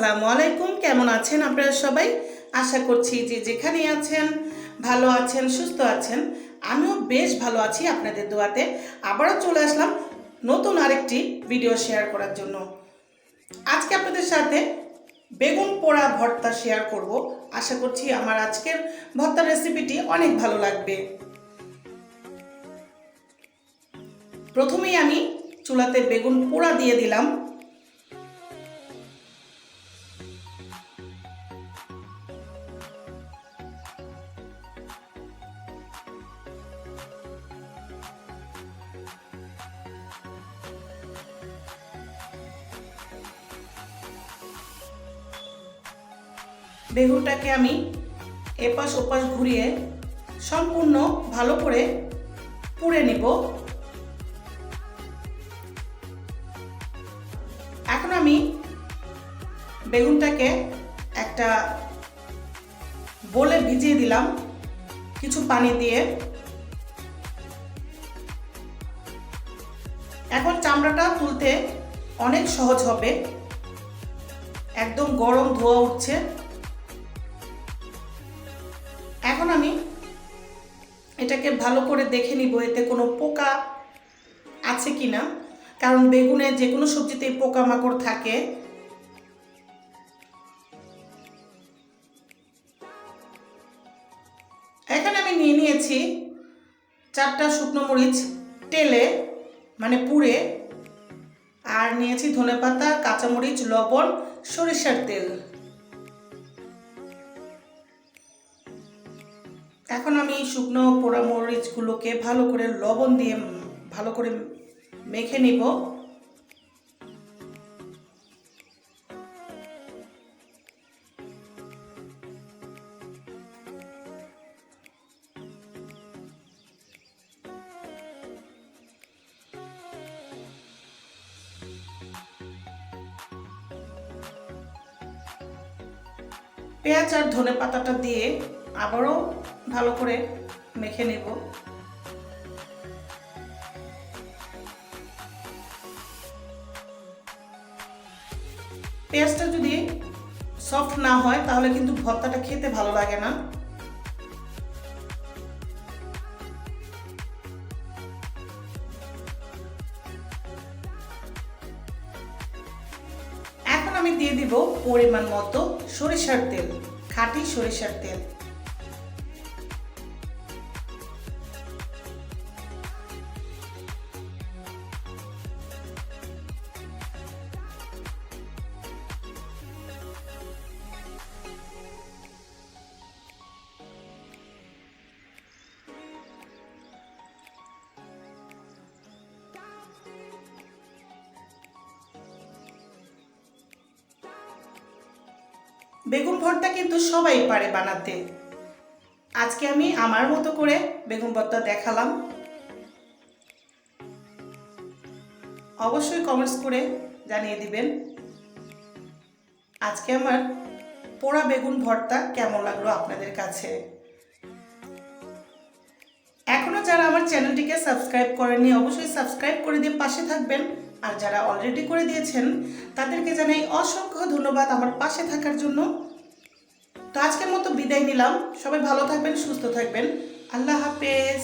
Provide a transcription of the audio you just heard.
আসসালামু আলাইকুম। কেমন আছেন আপনারা সবাই? আশা করছি যে যেখানেই আছেন, ভালো আছেন, সুস্থ আছেন, আমিও বেশ ভালো আছি আপনাদের দোয়াতে। আবারও চলে আসলাম নতুন আরেকটি ভিডিও শেয়ার করার জন্য। আজকে আপনাদের সাথে বেগুন পোড়া ভর্তা শেয়ার করব। আশা করছি আমার আজকের ভর্তার রেসিপিটি অনেক ভালো লাগবে। প্রথমেই আমি চুলাতে বেগুন পোড়া দিয়ে দিলাম। বেগুনটাকে আমি এপাশ ওপাশ ঘুরিয়ে সম্পূর্ণ ভালো করে পুড়ে নিব। এখন আমি বেগুনটাকে একটা বলে ভিজিয়ে দিলাম কিছু পানি দিয়ে। এখন চামড়াটা তুলতে অনেক সহজ হবে। একদম গরম ধোয়া উঠছে। আমি এটাকে ভালো করে দেখে নিব, এতে কোনো পোকা আছে কি না কারণ বেগুনে যে কোনো সবজিতেই পোকামাকড় থাকে। এখানে আমি নিয়ে নিয়েছি চারটা শুকনো মরিচ টেলে মানে পুড়ে। আর নিয়েছি ধনেপাতা, কাঁচামরিচ, লবণ, সরিষার তেল। এখন আমি শুকনো পোড়া মরিচগুলোকে ভালো করে লবণ দিয়ে ভালো করে মেখে নিব। পেঁয়াজ আর ধনে পাতাটা দিয়ে আবারও ভালো করে মেখে নেব। পেঁয়াজটা যদি সফট না হয়, তাহলে কিন্তু ভর্তাটা খেতে ভালো লাগে না। এখন আমি দিয়ে দিব পরিমাণ মতো সরিষার তেল, খাঁটি সরিষার তেল। বেগুন ভর্তা কিন্তু সবাই পারে বানাতে। আজকে আমি আমার মতো করে বেগুন ভর্তা দেখালাম। অবশ্যই কমেন্টস করে জানিয়ে দিবেন আজকে আমার পোড়া বেগুন ভর্তা কেমন লাগল আপনাদের কাছে। এখনও যারা আমার চ্যানেলটিকে সাবস্ক্রাইব করেননি, অবশ্যই সাবস্ক্রাইব করে দিয়ে পাশে থাকবেন। আর যারা অলরেডি করে দিয়েছেন, তাদেরকে জানাই অসংখ্য ধন্যবাদ আমার পাশে থাকার জন্য। তো আজকের মতো বিদায় নিলাম। সবাই ভালো থাকবেন, সুস্থ থাকবেন। আল্লাহ হাফেজ।